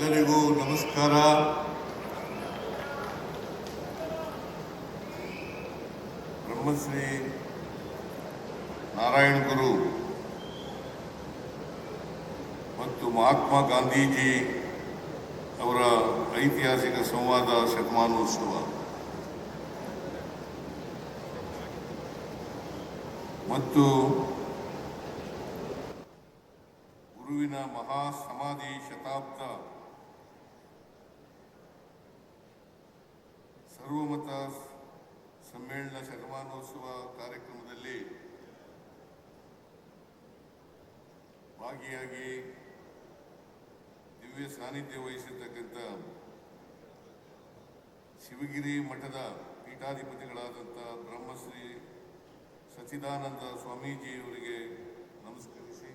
ಎಲ್ಲರಿಗೂ ನಮಸ್ಕಾರ. ಬ್ರಹ್ಮಶ್ರೀ ನಾರಾಯಣ ಗುರು ಮತ್ತು ಮಹಾತ್ಮ ಗಾಂಧೀಜಿ ಅವರ ಐತಿಹಾಸಿಕ ಸಂವಾದ ಶತಮಾನೋತ್ಸವ. ಮತ್ತು ಗುರುವಿನ ಮಹಾ ಸಮಾಧಿ ಶತಾಬ್ದ ಸರ್ವಮತ ಸಮ್ಮೇಳನ ಶತಮಾನೋತ್ಸವ ಕಾರ್ಯಕ್ರಮದಲ್ಲಿ ಭಾಗಿಯಾಗಿ ದಿವ್ಯ ಸಾನ್ನಿಧ್ಯ ವಹಿಸಿರ್ತಕ್ಕಂಥ ಶಿವಗಿರಿ ಮಠದ ಪೀಠಾಧಿಪತಿಗಳಾದಂಥ ಬ್ರಹ್ಮಶ್ರೀ ಸಚ್ಚಿದಾನಂದ ಸ್ವಾಮೀಜಿಯವರಿಗೆ ನಮಸ್ಕರಿಸಿ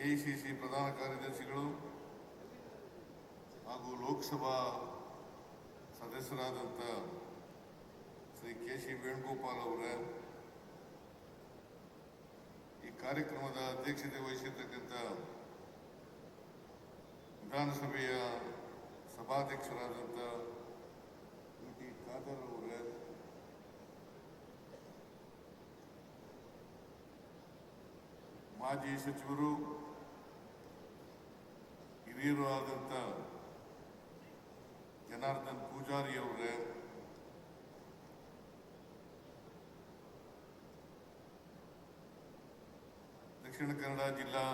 ಎಐಸಿಸಿ ಪ್ರಧಾನ ಕಾರ್ಯದರ್ಶಿಗಳು ಹಾಗೂ ಲೋಕಸಭಾ ಸದಸ್ಯರಾದಂಥ ಶ್ರೀ ಕೆ ಸಿ ವೇಣುಗೋಪಾಲ್ ಅವರ, ಈ ಕಾರ್ಯಕ್ರಮದ ಅಧ್ಯಕ್ಷತೆ ವಹಿಸಿರ್ತಕ್ಕಂಥ ವಿಧಾನಸಭೆಯ ಸಭಾಧ್ಯಕ್ಷರಾದಂಥ ಯು ಟಿ ಖಾದರ್ ಅವರ, ಮಾಜಿ ಸಚಿವರು, ಹಿರಿಯರು ಆದಂಥ ಜನಾರ್ದನ್ ಪೂಜಾರಿ ಅವರೇ. ದಕ್ಷಿಣ ಕನ್ನಡ ಜಿಲ್ಲಾ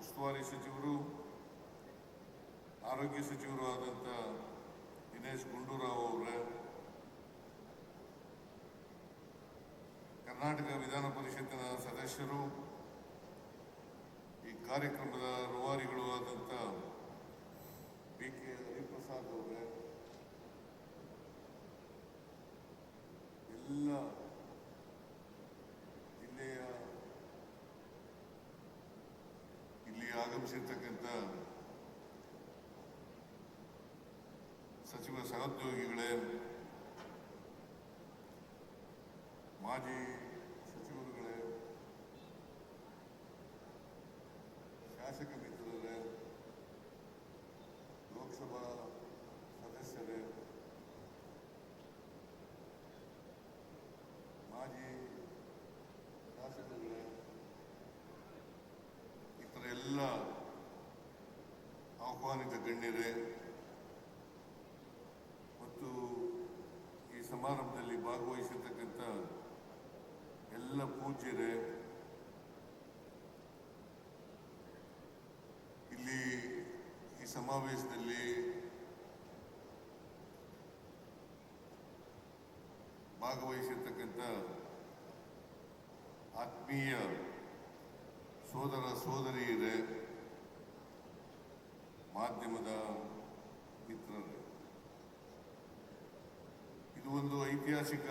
ಉಸ್ತುವಾರಿ ಸಚಿವರು, ಆರೋಗ್ಯ ಸಚಿವರು ಆದಂಥ ದಿನೇಶ್ ಗುಂಡೂರಾವ್ ಅವರೇ. ಕರ್ನಾಟಕ ವಿಧಾನ ಪರಿಷತ್ತಿನ ಸದಸ್ಯರು, ಈ ಕಾರ್ಯಕ್ರಮದ ರೂವಾರಿಗಳು ಆದಂಥ ಹರಿಪ್ರಸಾದ್ ಎಲ್ಲ ಜಿಲ್ಲೆಯ ಇಲ್ಲಿ ಆಗಮಿಸಿರ್ತಕ್ಕಂಥ ಸಚಿವ ಸಹೋದ್ಯೋಗಿಗಳೇ ಮಾಜಿ ಸಚಿವರುಗಳೇ ಶಾಸಕ ಮಿತ್ರರೇ ಲೋಕಸಭಾ ಸದಸ್ಯರೇ ಮಾಜಿ ಶಾಸಕರುಗಳೇ ಇತರ ಎಲ್ಲ ಆಹ್ವಾನಿತ ಗಣ್ಯರೇ, ಮತ್ತು ಈ ಸಮಾರಂಭದಲ್ಲಿ ಭಾಗವಹಿಸಿರ್ತಕ್ಕಂಥ ಎಲ್ಲ ಪೂಜ್ಯರೇ, ಇಲ್ಲಿ ಈ ಸಮಾವೇಶದಲ್ಲಿ ಭಾಗವಹಿಸಿರ್ತಕ್ಕಂಥ ಆತ್ಮೀಯ ಸೋದರ ಸೋದರಿಯರೇ ಮಾಧ್ಯಮದ ಮಿತ್ರರೇ ಇದು ಒಂದು ಐತಿಹಾಸಿಕ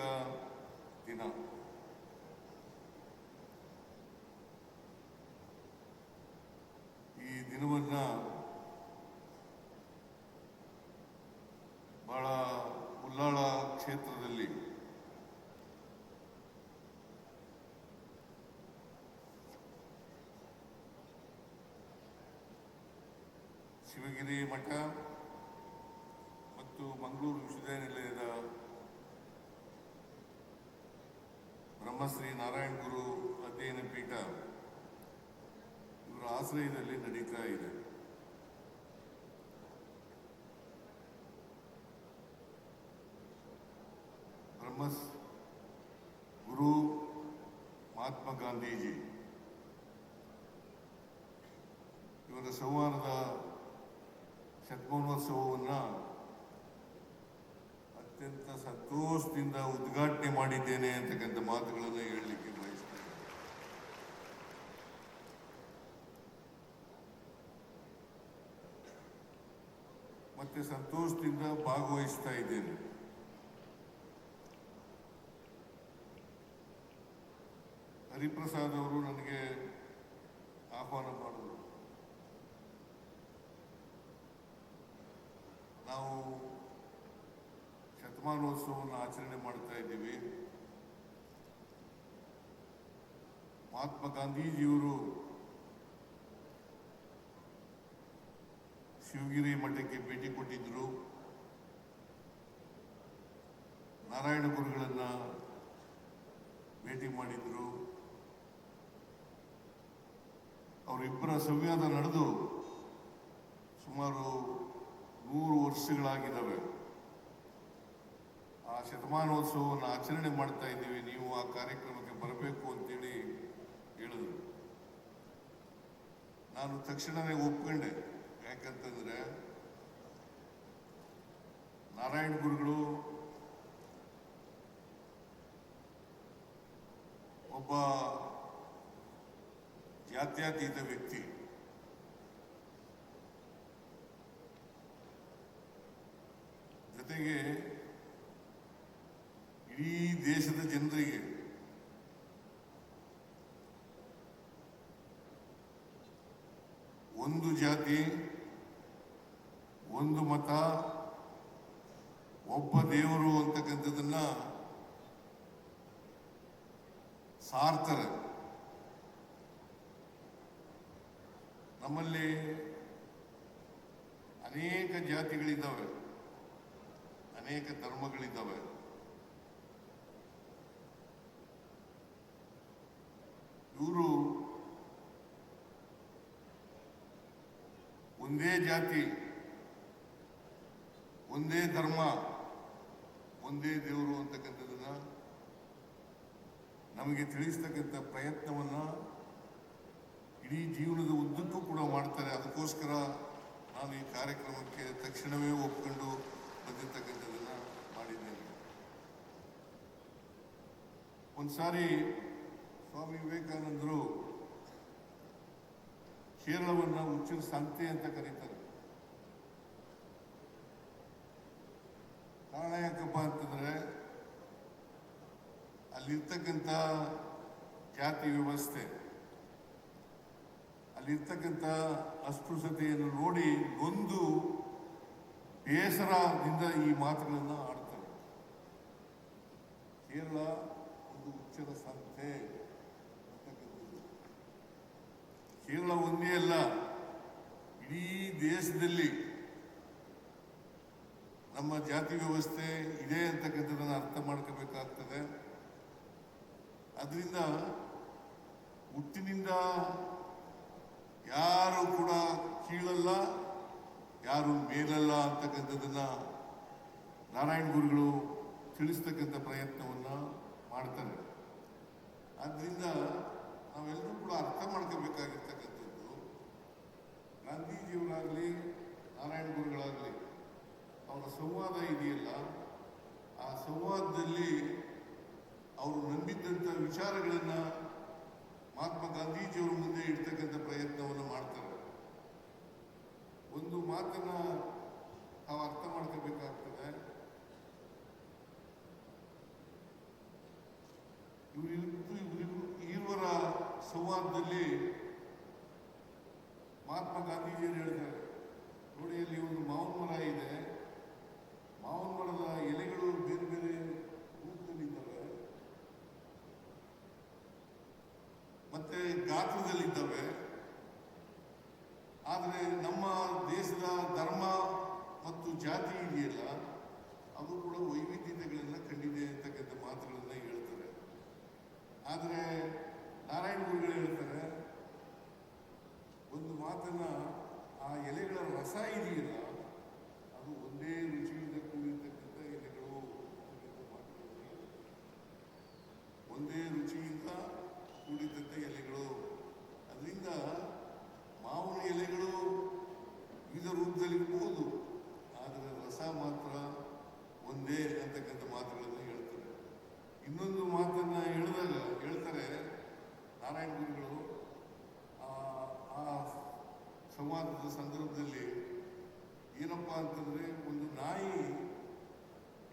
ದಿನ. ಈ ದಿನವನ್ನ ಶಿವಗಿರಿ ಮಠ ಮತ್ತು ಮಂಗಳೂರು ವಿಶ್ವವಿದ್ಯಾನಿಲಯದ ಬ್ರಹ್ಮಶ್ರೀ ನಾರಾಯಣ ಗುರು ಅಧ್ಯಯನ ಪೀಠ ಇವರ ಆಶ್ರಯದಲ್ಲಿ ನಡೀತಾ ಇದೆ. ಬ್ರಹ್ಮಸ್ ಗುರು ಮಹಾತ್ಮ ಗಾಂಧೀಜಿ ಇವರ ಸಂವಾದದ ಶತಮಾನೋತ್ಸವವನ್ನು ಅತ್ಯಂತ ಸಂತೋಷದಿಂದ ಉದ್ಘಾಟನೆ ಮಾಡಿದ್ದೇನೆ ಅಂತಕ್ಕಂಥ ಮಾತುಗಳನ್ನು ಹೇಳಲಿಕ್ಕೆ ಬಯಸ್ತೇನೆ. ಮತ್ತೆ ಸಂತೋಷದಿಂದ ಭಾಗವಹಿಸ್ತಾ ಇದ್ದೇನೆ. ಹರಿಪ್ರಸಾದ್ ಅವರು ನನಗೆ ಆಹ್ವಾನ ಮಾಡಿದ್ರು ನಾವು ಶತಮಾನೋತ್ಸವವನ್ನು ಆಚರಣೆ ಮಾಡ್ತಾ ಇದ್ದೀವಿ. ಮಹಾತ್ಮ ಗಾಂಧೀಜಿಯವರು ಶಿವಗಿರಿ ಮಠಕ್ಕೆ ಭೇಟಿ ಕೊಟ್ಟಿದ್ದರು. ನಾರಾಯಣ ಗುರುಗಳನ್ನು ಭೇಟಿ ಮಾಡಿದ್ರು. ಅವರಿಬ್ಬರ ಸಂವಾದ ನಡೆದು ಸುಮಾರು ನೂರು ವರ್ಷಗಳಾಗಿದ್ದಾವೆ. ಆ ಶತಮಾನೋತ್ಸವವನ್ನು ಆಚರಣೆ ಮಾಡ್ತಾ ಇದ್ದೀವಿ. ನೀವು ಆ ಕಾರ್ಯಕ್ರಮಕ್ಕೆ ಬರಬೇಕು ಅಂತೇಳಿ ಹೇಳಿದ್ರು. ನಾನು ತಕ್ಷಣವೇ ಒಪ್ಕೊಂಡೆ. ಯಾಕಂತಂದ್ರೆ ನಾರಾಯಣ ಗುರುಗಳು ಒಬ್ಬ ಜಾತ್ಯತೀತ ವ್ಯಕ್ತಿ. ಜೊತೆಗೆ ಇಡೀ ದೇಶದ ಜನರಿಗೆ ಒಂದು ಜಾತಿ, ಒಂದು ಮತ, ಒಬ್ಬ ದೇವರು ಅಂತಕ್ಕಂಥದ್ದನ್ನ ಸಾರ್ತಾರೆ. ನಮ್ಮಲ್ಲಿ ಅನೇಕ ಜಾತಿಗಳಿದ್ದಾವೆ. ಅನೇಕ ಧರ್ಮಗಳಿದ್ದಾವೆ. ಇವರು ಒಂದೇ ಜಾತಿ, ಒಂದೇ ಧರ್ಮ, ಒಂದೇ ದೇವರು ಅಂತಕ್ಕಂಥದ್ದನ್ನ ನಮಗೆ ತಿಳಿಸ್ತಕ್ಕಂಥ ಪ್ರಯತ್ನವನ್ನ ಇಡೀ ಜೀವನದ ಉದ್ದಕ್ಕೂ ಕೂಡ ಮಾಡ್ತಾರೆ. ಅದಕ್ಕೋಸ್ಕರ ನಾನು ಈ ಕಾರ್ಯಕ್ರಮಕ್ಕೆ ತಕ್ಷಣವೇ ಒಪ್ಕೊಂಡು ಬಂದಿರ್ತಕ್ಕಂಥದ್ದನ್ನ ಮಾಡಿದ್ದೇನೆ ಒಂದ್ಸಾರಿ ಸ್ವಾಮಿ ವಿವೇಕಾನಂದರು ಕೇರಳವನ್ನು ಹುಚ್ಚಿನ ಸಂತೆ ಅಂತ ಕರೀತಾರೆ. ಕಾರಣ ಯಾಕಪ್ಪ ಅಂತಂದ್ರೆ ಅಲ್ಲಿರ್ತಕ್ಕಂಥ ಜಾತಿ ವ್ಯವಸ್ಥೆ, ಅಲ್ಲಿರ್ತಕ್ಕಂಥ ಅಸ್ಪೃಶ್ಯತೆಯನ್ನು ನೋಡಿ ಒಂದು ಬೇಸರದಿಂದ ಈ ಮಾತುಗಳನ್ನು ಆಡ್ತಾರೆ. ಕೇರಳ ಒಂದು ಹುಚ್ಚರ ಸಂತೆ. ಕೇರಳ ಒಂದೇ ಅಲ್ಲ, ಇಡೀ ದೇಶದಲ್ಲಿ ನಮ್ಮ ಜಾತಿ ವ್ಯವಸ್ಥೆ ಇದೆ ಅಂತಕ್ಕಂಥದ್ದನ್ನು ಅರ್ಥ ಮಾಡ್ಕೋಬೇಕಾಗ್ತದೆ ಅದರಿಂದ ಹುಟ್ಟಿನಿಂದ ಯಾರು ಕೂಡ ಕೀಳಲ್ಲ, ಯಾರು ಮೇಲಲ್ಲ ಅಂತಕ್ಕಂಥದ್ದನ್ನ ನಾರಾಯಣ ಗುರುಗಳು ತಿಳಿಸ್ತಕ್ಕಂಥ ಪ್ರಯತ್ನವನ್ನ ಮಾಡ್ತಾರೆ ಆದ್ದರಿಂದ ನಾವೆಲ್ಲರೂ ಕೂಡ ಅರ್ಥ ಮಾಡ್ಕೋಬೇಕಾಗಿರ್ತಕ್ಕಂಥದ್ದು. ಗಾಂಧೀಜಿಯವರಾಗಲಿ, ನಾರಾಯಣ ಗುರುಗಳಾಗಲಿ, ಅವರ ಸಂವಾದ ಇದೆಯಲ್ಲ, ಆ ಸಂವಾದದಲ್ಲಿ ಅವರು ನಂಬಿದ್ದಂಥ ವಿಚಾರಗಳನ್ನು ಮಹಾತ್ಮ ಗಾಂಧೀಜಿಯವರ ಮುಂದೆ ಇಡ್ತಕ್ಕಂಥ ಪ್ರಯತ್ನವನ್ನು ಮಾಡ್ತಾರೆ. ಒಂದು ಮಾತನ್ನ Durian ಒಂದೇ ರುಚಿಯಿಂದ ಕೂಡಿದಂಥ ಎಲೆಗಳು. ಅದರಿಂದ ಮಾವಿನ ಎಲೆಗಳು ವಿವಿಧ ರೂಪದಲ್ಲಿರ್ಬೋದು ಆದರೆ ರಸ ಮಾತ್ರ ಒಂದೇ ಅಂತಕ್ಕಂಥ ಮಾತುಗಳನ್ನು ಹೇಳ್ತಾರೆ ಇನ್ನೊಂದು ಮಾತನ್ನ ಹೇಳಿದಾಗ ಹೇಳ್ತಾರೆ ನಾರಾಯಣ ಗುರುಗಳು. ಆ ಆ ಸಂವಾದದ ಸಂದರ್ಭದಲ್ಲಿ ಏನಪ್ಪಾ ಅಂತಂದ್ರೆ, ಒಂದು ನಾಯಿ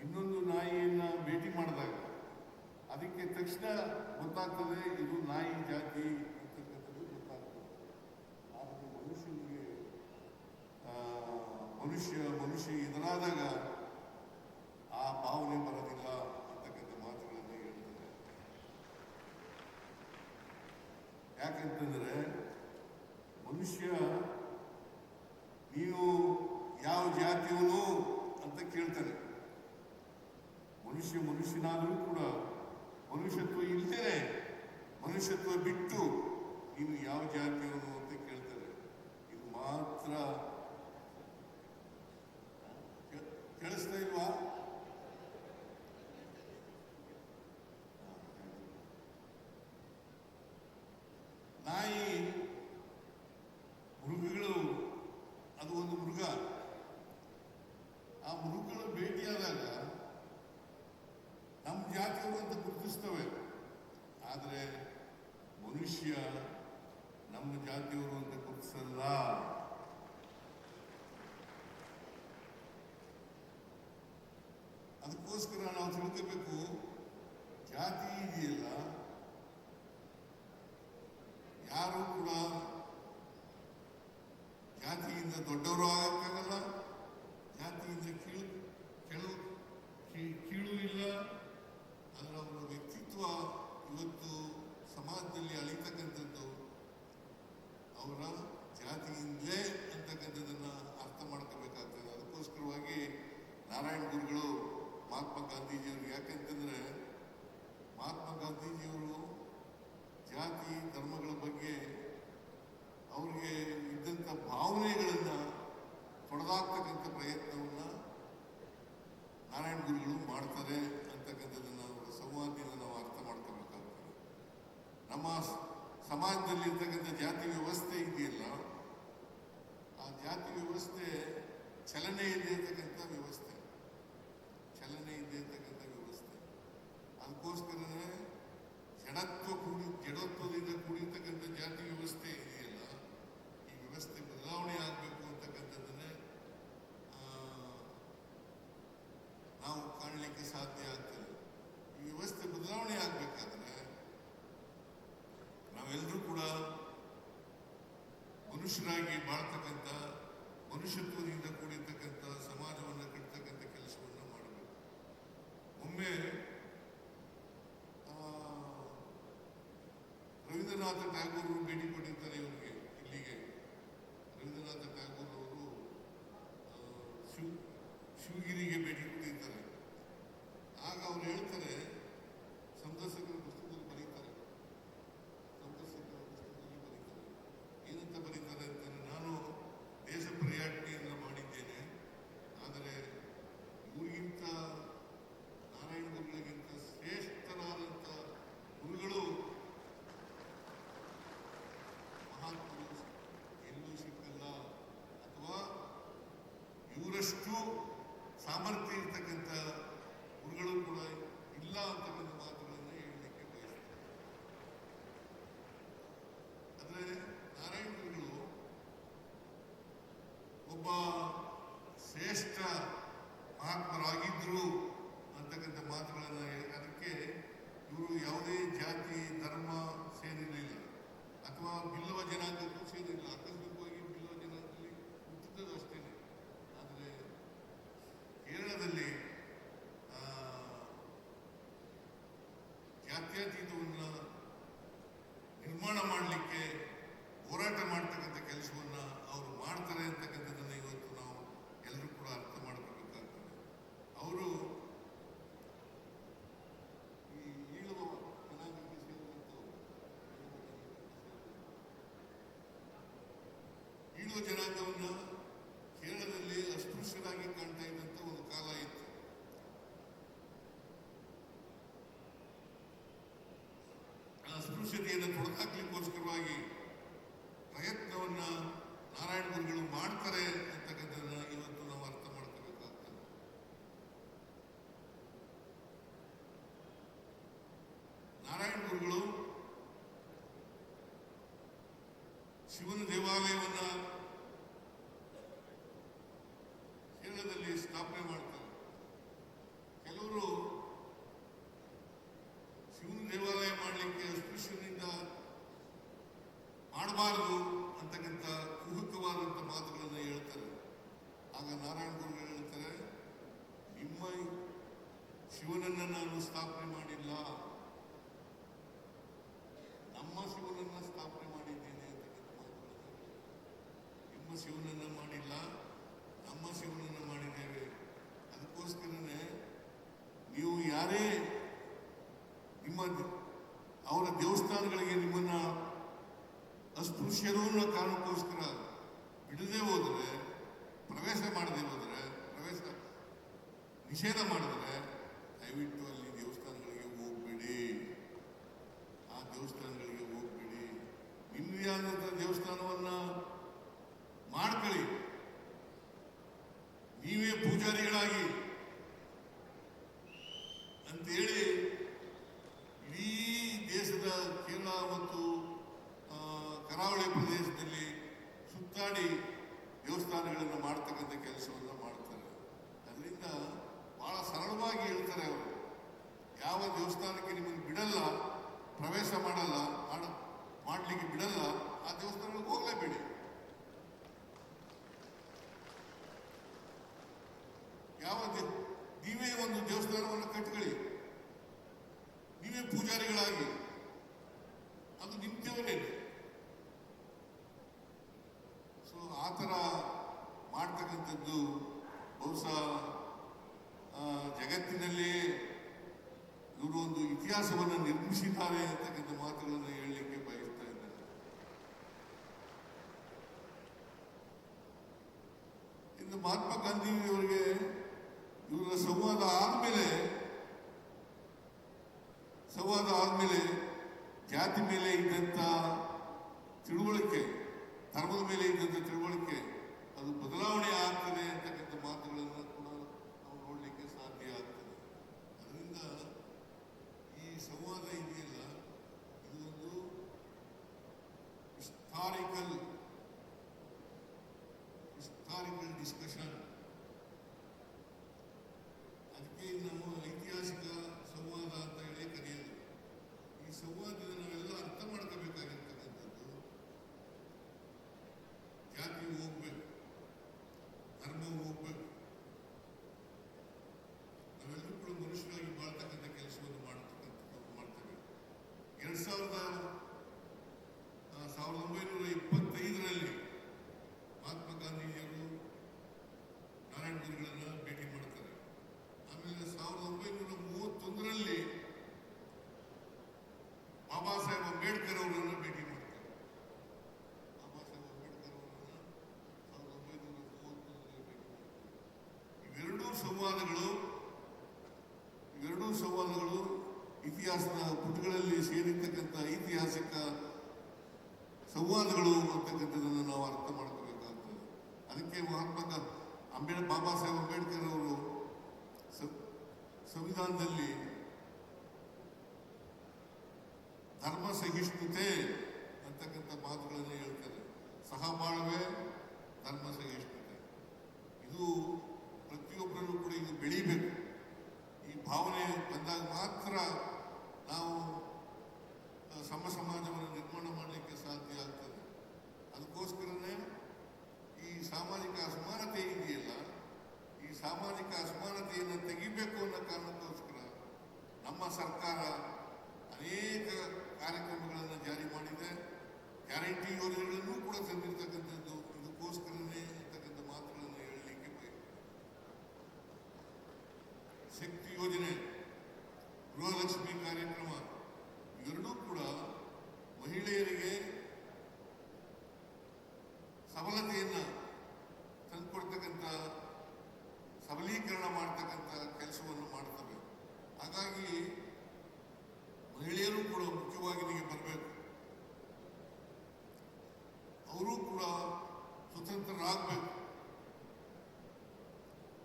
ಇನ್ನೊಂದು ನಾಯಿಯನ್ನ ಭೇಟಿ ಮಾಡಿದಾಗ ಅದಕ್ಕೆ ತಕ್ಷಣ ಗೊತ್ತಾಗ್ತದೆ, ಇದು ನಾಯಿ ಜಾತಿ ಅಂತಕ್ಕಂಥದ್ದು ಗೊತ್ತಾಗ್ತದೆ. ಆದರೆ ಮನುಷ್ಯನಿಗೆ ಮನುಷ್ಯ ಮನುಷ್ಯ ಎದುರಾದಾಗ ಆ ಭಾವನೆ ಬರೋದಿಲ್ಲ ಅಂತಕ್ಕಂಥ ಮಾತುಗಳನ್ನು ಹೇಳ್ತಾರೆ. ಯಾಕಂತಂದರೆ ಮನುಷ್ಯ ನೀವು ಯಾವ ಜಾತಿಯವನು ಅಂತ ಕೇಳ್ತಾರೆ ಮನುಷ್ಯ ಮನುಷ್ಯನಾದರೂ ಕೂಡ ಮನುಷ್ಯತ್ವ ಇಲ್ಲದೆ ಮನುಷ್ಯತ್ವ ಬಿಟ್ಟು ನೀನು ಯಾವ ಜಾತಿಯವನು ಅಂತ ಕೇಳ್ತಾರೆ. ಇದು ಮಾತ್ರ. ಕೇಳಿಸ್ತಾ ಇಲ್ವಾ? ನಾವು ತಿಳ್ಕೋಬೇಕು ಜಾತಿ ಇದೆಯಲ್ಲ ಯಾರು ಕೂಡ ಜಾತಿಯಿಂದ ದೊಡ್ಡವರು ಆಗಕ್ಕಾಗಲ್ಲ. ಜಾತಿಯಿಂದ ಕೀಳು, ಕೆಳು ಕೀಳು ಇಲ್ಲ. ಅದರ ಅವರ ವ್ಯಕ್ತಿತ್ವ ಇವತ್ತು ಸಮಾಜದಲ್ಲಿ ಅಳಿತಕ್ಕಂಥದ್ದು. ಅವರ ಜಾತಿಯಿಂದಲೇ ಅಂತಕ್ಕಂಥದ್ದನ್ನು ಅರ್ಥ ಮಾಡ್ಕೋಬೇಕಾಗ್ತದೆ. ಅದಕ್ಕೋಸ್ಕರವಾಗಿ ನಾರಾಯಣ ಗುರುಗಳು ಮಹಾತ್ಮ ಗಾಂಧೀಜಿಯವರು ಯಾಕೆಂತಂದ್ರೆ ಮಹಾತ್ಮ ಗಾಂಧೀಜಿಯವರು ಜಾತಿ, ಧರ್ಮಗಳ ಬಗ್ಗೆ ಅವರಿಗೆ ಇದ್ದಂಥ ಭಾವನೆಗಳನ್ನು ತೊಡೆದಾಗ್ತಕ್ಕಂಥ ಪ್ರಯತ್ನವನ್ನು ನಾರಾಯಣ ಗುರುಗಳು ಮಾಡ್ತಾರೆ ಅಂತಕ್ಕಂಥದ್ದನ್ನು ಅವರ ಸಂವಾದದಿಂದ ನಾವು ಅರ್ಥ ಮಾಡ್ಕೋಬೇಕಾಗ್ತದೆ. ನಮ್ಮ ಸಮಾಜದಲ್ಲಿ ಇರ್ತಕ್ಕಂಥ ಜಾತಿ ವ್ಯವಸ್ಥೆ ಇದೆಯಲ್ಲ, ಆ ಜಾತಿ ವ್ಯವಸ್ಥೆ ಚಲನೆ ಇದೆ ಇರ್ತಕ್ಕಂಥ ವ್ಯವಸ್ಥೆ. ಇದೆ ಅಂತಕ್ಕಂಥ ವ್ಯವಸ್ಥೆ? ಅದಕ್ಕೋಸ್ಕರನೇ ಗುರುನಾಥ ಟ್ಯಾಗೂರು ಭೇಟಿ ಕೊಟ್ಟಿರ್ತಾರೆ. கேட்டுக்கிட்டு உங்களா Não se Bruxaria కుమారుడు ನಿಷೇಧ ಮಾಡಿದೆ ಇದು ಮಹಾತ್ಮ ಗಾಂಧೀಜಿಯವರಿಗೆ ಇವರ ಸಂವಾದ ಆದಮೇಲೆ ರಿಸರ್ವ್ ಸಾವಿರದ ಒಂಬೈನೂರ ಮಾಡ್ತಕ್ಕಂಥದ್ದನ್ನು ನಾವು ಅರ್ಥ ಮಾಡ್ಕೋಬೇಕಾಗ್ತದೆ. ಅದಕ್ಕೆ ಮಹಾತ್ಮ ಅಂಬೇಡ್ ಬಾಬಾ ಸಾಹೇಬ್ ಅಂಬೇಡ್ಕರ್ ಅವರು ಸಂವಿಧಾನದಲ್ಲಿ ಧರ್ಮ ಸಹಿಷ್ಣುತೆ ಅಂತಕ್ಕಂಥ ಮಾತುಗಳನ್ನು ಹೇಳ್ತಾರೆ. ಸಹ ಬಾಳ್ವೆ, ಧರ್ಮ ಸಹಿಷ್ಣುತೆ. ಇದು ಪ್ರತಿಯೊಬ್ಬರಲ್ಲೂ ಕೂಡ ಇದು ಬೆಳೀಬೇಕು. ಈ ಭಾವನೆ ಬಂದಾಗ ಮಾತ್ರ ನಾವು ಸಮ, ಸಮಾಜವನ್ನು ಸಾಮಾಜಿಕ ಅಸಮಾನತೆ ಇದೆಯಲ್ಲ, ಈ ಸಾಮಾಜಿಕ ಅಸಮಾನತೆಯನ್ನು ತೆಗಿಬೇಕು ಅನ್ನೋ ಕಾರಣಕ್ಕೋಸ್ಕರ ನಮ್ಮ ಸರ್ಕಾರ ಅನೇಕ ಕಾರ್ಯಕ್ರಮಗಳನ್ನು ಜಾರಿ ಮಾಡಿದೆ. ಗ್ಯಾರಂಟಿ ಯೋಜನೆಗಳನ್ನು ಕೂಡ ತಂದಿರ್ತಕ್ಕಂಥದ್ದು ಇದಕ್ಕೋಸ್ಕರನೇ ಅಂತಕ್ಕಂಥ ಮಾತುಗಳನ್ನು ಹೇಳಲಿಕ್ಕೆ ಶಕ್ತಿ ಯೋಜನೆ, ಗೃಹಲಕ್ಷ್ಮಿ ಕಾರ್ಯಕ್ರಮ, ಇವೆರಡೂ ಕೂಡ ಮಹಿಳೆಯರಿಗೆ ಸಬಲತೆಯನ್ನು ಕೊಡ್ತಕ್ಕಂಥ ಸಬಲೀಕರಣ ಮಾಡ್ತಕ್ಕಂಥ ಕೆಲಸವನ್ನು ಮಾಡ್ತವೆ. ಹಾಗಾಗಿ ಮಹಿಳೆಯರು ಕೂಡ ಮುಖ್ಯವಾಗಿ ನಿಮಗೆ ಬರಬೇಕು. ಅವರು ಕೂಡ ಸ್ವತಂತ್ರರಾಗಬೇಕು.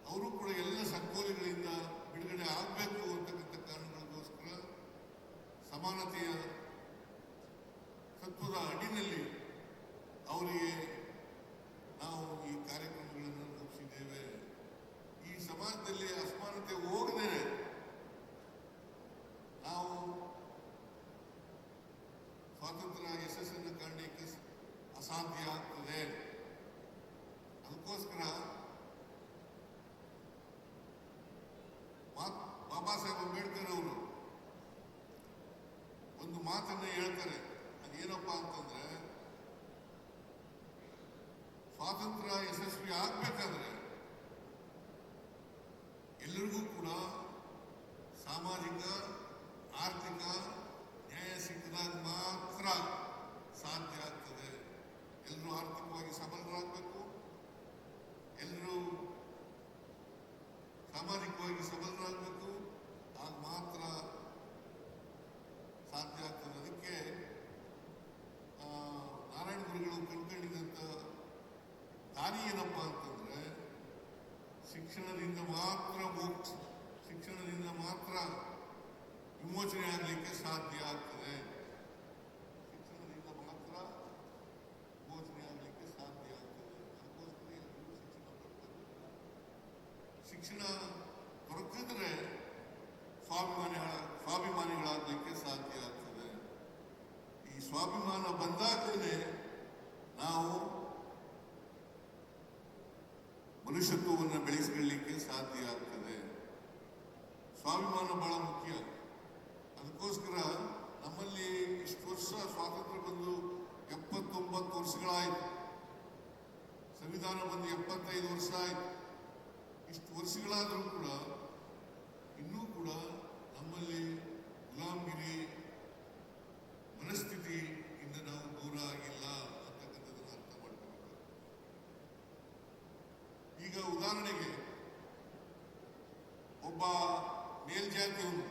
ಅವರು ಕೂಡ ಎಲ್ಲ ಸಂಕೋಲೆಗಳಿಂದ ಬಿಡುಗಡೆ ಆಗಬೇಕು ಅಂತಕ್ಕಂಥ ಕಾರಣಗಳಿಗೋಸ್ಕರ ಸಮಾನತೆಯ ತತ್ವದ ಅಡಿನಲ್ಲಿ ಅವರಿಗೆ ಶಿಕ್ಷಣ ದೊರಕಿದ್ರೆ ಸ್ವಾಭಿಮಾನಿಗಳ, ಸ್ವಾಭಿಮಾನಿಗಳಾಗಲಿಕ್ಕೆ ಸಾಧ್ಯ ಆಗ್ತದೆ. ಈ ಸ್ವಾಭಿಮಾನ ಬಂದಾಗಲೇ ನಾವು ಮನುಷ್ಯತ್ವವನ್ನು ಬೆಳೆಸಿಕೊಳ್ಳಲಿಕ್ಕೆ ಸಾಧ್ಯ ಆಗ್ತದೆ. ಸ್ವಾಭಿಮಾನ ಬಹಳ ಮುಖ್ಯ. ಅದಕ್ಕೋಸ್ಕರ ನಮ್ಮಲ್ಲಿ ಇಷ್ಟು ವರ್ಷ ಸ್ವಾತಂತ್ರ್ಯ ಬಂದು ಎಪ್ಪತ್ತೊಂಬತ್ತು ವರ್ಷಗಳಾಯಿತು. ಸಂವಿಧಾನ ಬಂದು ಎಪ್ಪತ್ತೈದು ವರ್ಷ ಆಯಿತು. ಇಷ್ಟು ವರ್ಷಗಳಾದರೂ ಕೂಡ ಇನ್ನೂ ಕೂಡ ನಮ್ಮಲ್ಲಿ ಗುಲಾಮಗಿರಿ ಮನಸ್ಥಿತಿಯಿಂದ ನಾವು ದೂರ ಆಗಿಲ್ಲ ಅಂತಕ್ಕಂಥದ್ದನ್ನು ಅರ್ಥ ಮಾಡ್ಕೋಬೇಕು. ಈಗ ಉದಾಹರಣೆಗೆ ಒಬ್ಬ ಮೇಲ್ಜಾತಿಯವನು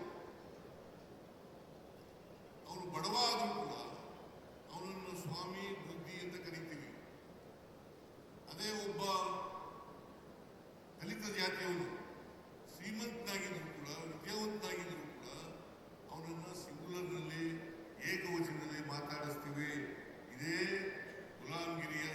ಅವನು ಬಡವ ಆದರೂ ಕೂಡ ಅವನನ್ನು ಸ್ವಾಮಿ ಬುದ್ಧಿ ಅಂತ ಕರಿತೀವಿ. ಅದೇ ಒಬ್ಬ ದಲಿತ ಜಾತಿಯವನು ಶ್ರೀಮಂತನಾಗಿದ್ರು ಕೂಡ ವಿದ್ಯಾವಂತನಾಗಿದ್ರು ಕೂಡ ಅವನನ್ನು ಸಿಂಗುಲರ್ನಲ್ಲಿ ಏಕವಚನದಲ್ಲಿ ಮಾತಾಡಿಸ್ತೀವಿ. ಇದೇ ಗುಲಾಮಗಿರಿಯ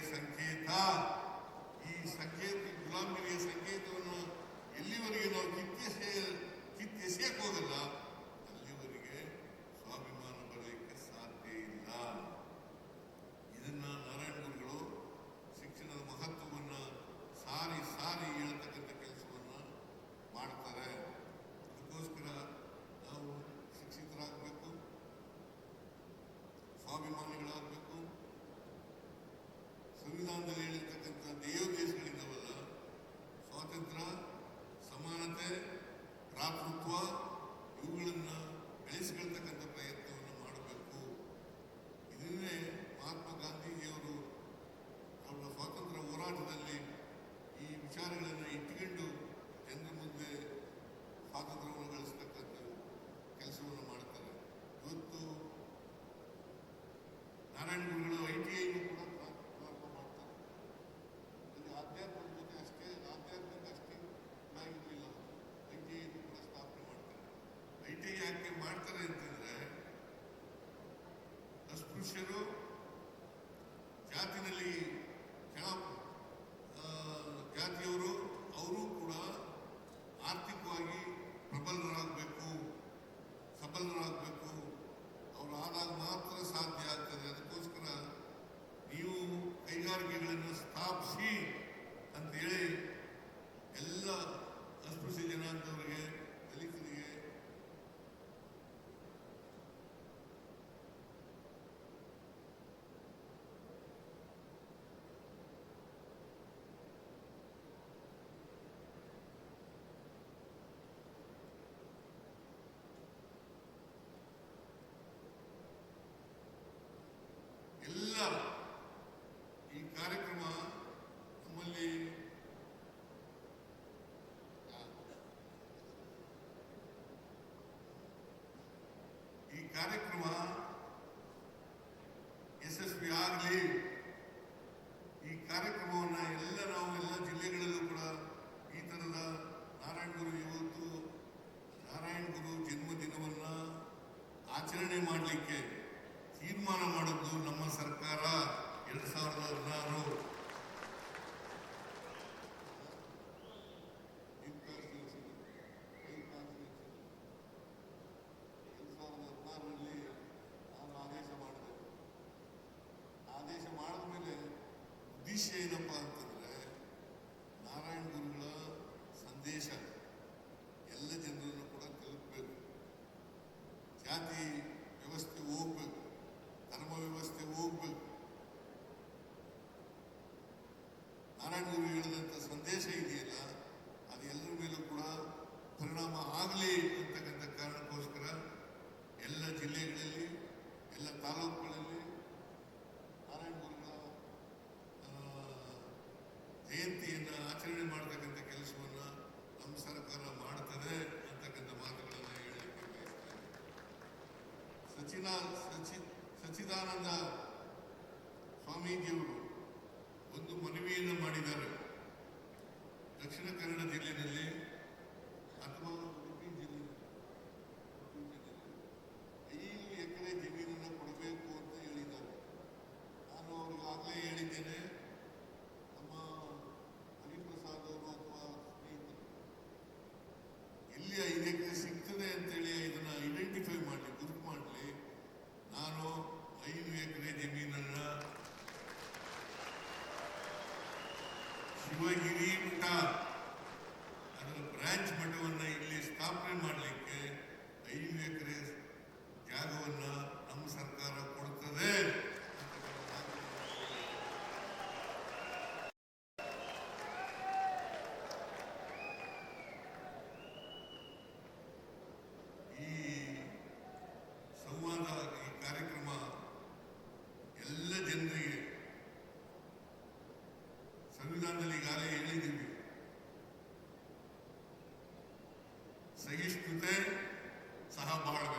ಕಾರ್ಯಕ್ರಮ ಪರೀಕ್ಷೆಯನ್ನು ಮಾಡ್ತಿದ್ರೆ ನಾರಾಯಣ ಗುರುಗಳ ಸಂದೇಶ ಎಲ್ಲ ಜನರನ್ನು ಕೂಡ ತಲುಪಬೇಕು ಜಾತಿ ಸಹಿಷ್ಣುತೆ ಸಹ ಬಹಳ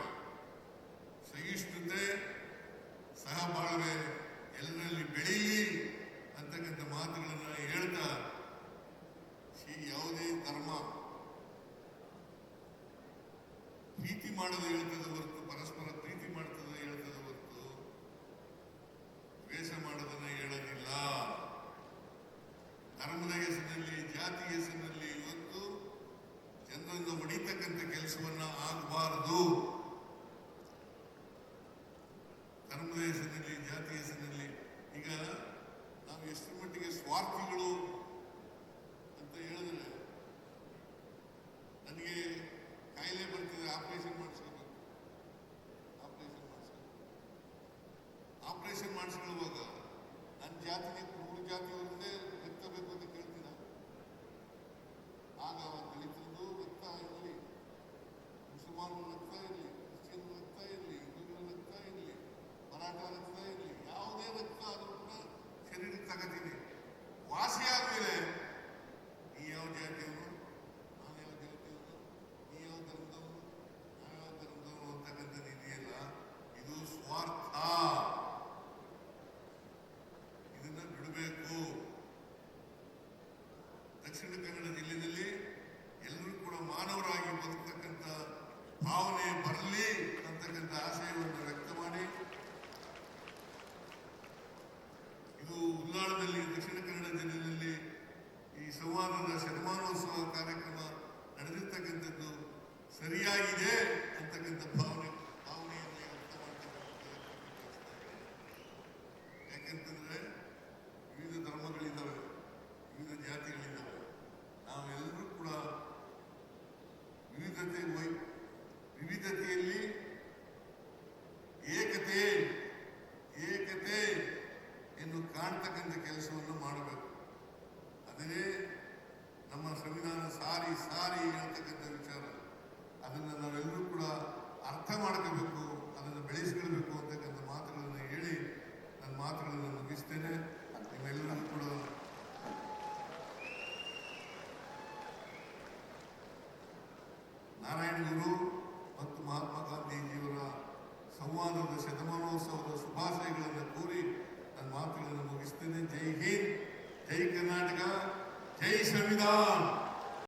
ಜಾತಿಯವರನ್ನೇ ಎತ್ತಬೇಕು ಅಂತ ಕೇಳ್ತೀನಿ ಆಗ ಅವರ ದಲಿತರದ್ದು ರಕ್ತ ಇರಲಿ. ಮುಸಲ್ಮಾನರ ರಕ್ತ ಇರಲಿ ಕ್ರಿಶ್ಚಿಯನ್ ರಕ್ತ ಇರಲಿ, ಹಿಂದೂಗಳ ರಕ್ತ ಇರಲಿ ಮರಾಠ ರಕ್ತ ಇರಲಿ, ಯಾವುದೇ ರಕ್ತ ಆದರೂ ಕೂಡ ಶರೀರಕ್ಕೆ ತಗತೀನಿ and, and ಗುರು